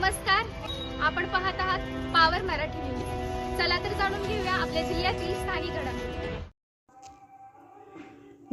नमस्कार. आपण पाहत आहात पावर मराठी न्यूज चला तर जाणून घेऊया आपल्या जिल्ह्यातील स्थानिक घडामोडी.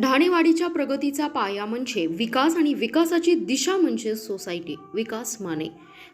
ढाणेवाडीच्या प्रगतीचा पाया म्हणजे विकास आणि विकासाची दिशा म्हणजे सोसायटी विकास माने.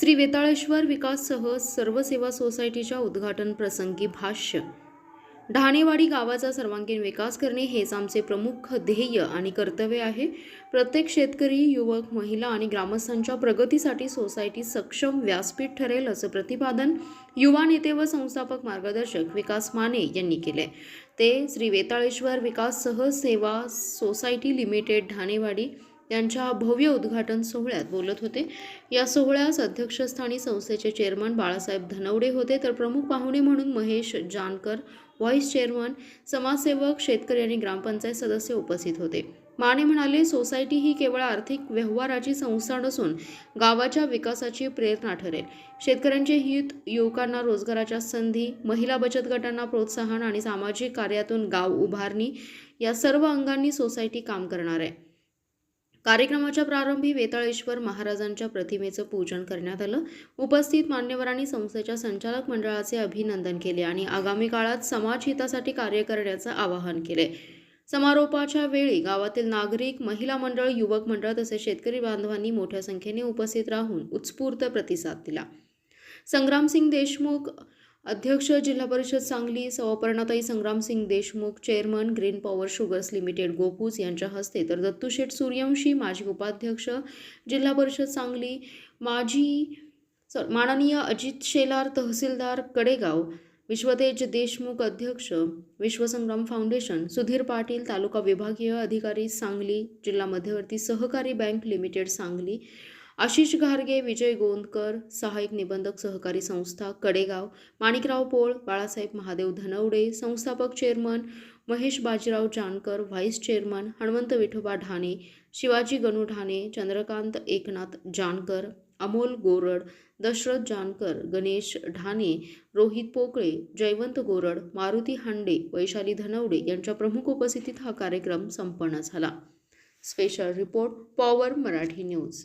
श्री वेताळेश्वर विकास सह सर्व सेवा सोसायटीच्या उद्घाटन प्रसंगी भाष्य. ढाणेवाडी गावाचा सर्वांगीण विकास करणे हेच आमचे प्रमुख ध्येय आणि कर्तव्य आहे. प्रत्येक शेतकरी युवक महिला आणि ग्रामस्थांच्या प्रगतीसाठी सोसायटी सक्षम व्यासपीठ ठरेल असं प्रतिपादन युवा नेते व संस्थापक मार्गदर्शक विकास माने यांनी केले ते श्री वेताळेश्वर विकास सह सेवा सोसायटी लिमिटेड ढाणेवाडी यांच्या भव्य उद्घाटन सोहळ्यात बोलत होते. या सोहळ्यास अध्यक्षस्थानी संस्थेचे चेअरमन बाळासाहेब धनवडे होते. तर प्रमुख पाहुणे म्हणून महेश जानकर व्हाईस चेअरमन समाजसेवक शेतकरी आणि ग्रामपंचायत सदस्य उपस्थित होते. माने म्हणाले सोसायटी ही केवळ आर्थिक व्यवहाराची संस्था नसून गावाच्या विकासाची प्रेरणा ठरेल. शेतकऱ्यांचे हित युवकांना रोजगाराच्या संधी महिला बचत गटांना प्रोत्साहन आणि सामाजिक कार्यातून गाव उभारणी या सर्व अंगांनी सोसायटी काम करणार आहे. कार्यक्रमाच्या प्रारंभी वेताळेश्वर महाराजांच्या प्रतिमेचं पूजन करण्यात आलं. उपस्थित मान्यवरांनी संस्थेच्या संचालक मंडळाचे अभिनंदन केले आणि आगामी काळात समाज हितासाठी कार्य करण्याचं आवाहन केले. समारोपाच्या वेळी गावातील नागरिक महिला मंडळ युवक मंडळ तसेच शेतकरी बांधवांनी मोठ्या संख्येने उपस्थित राहून उत्स्फूर्त प्रतिसाद दिला. संग्रामसिंग देशमुख अध्यक्ष जिल्हा परिषद Sangli सवापर्णाताई Sangramsingh Deshmukh chairman green power sugars limited Gopuj यांच्या हस्ते तर दत्तूशेठ सूर्यवंशी माजी उपाध्यक्ष जिल्हा परिषद सांगली माजी स- माननीय अजित शेलार तहसीलदार कडेगाव विश्वतेज देशमुख अध्यक्ष विश्वसंग्राम फाउंडेशन सुधीर पाटील तालुका विभागीय अधिकारी सांगली जिल्हा मध्यवर्ती सहकारी बँक लिमिटेड सांगली आशिष घारगे विजय गोंदकर सहाय्यक निबंधक सहकारी संस्था कडेगाव माणिकराव पोळ बाळासाहेब महादेव धनवडे संस्थापक chairman Mahesh Bajirao Jankar vice chairman Hanwant Vithoba Dhane Shivaji Ganu Dhane Chandrakant Eknath Jankar Amol Gorad Dashrath Jankar Ganesh Dhane Rohit Pokale Jaywant Gorad Maruti Hande Vaishali Dhanwade यांच्या प्रमुख उपस्थितीत हा कार्यक्रम संपन्न झाला. Special report power Marathi news.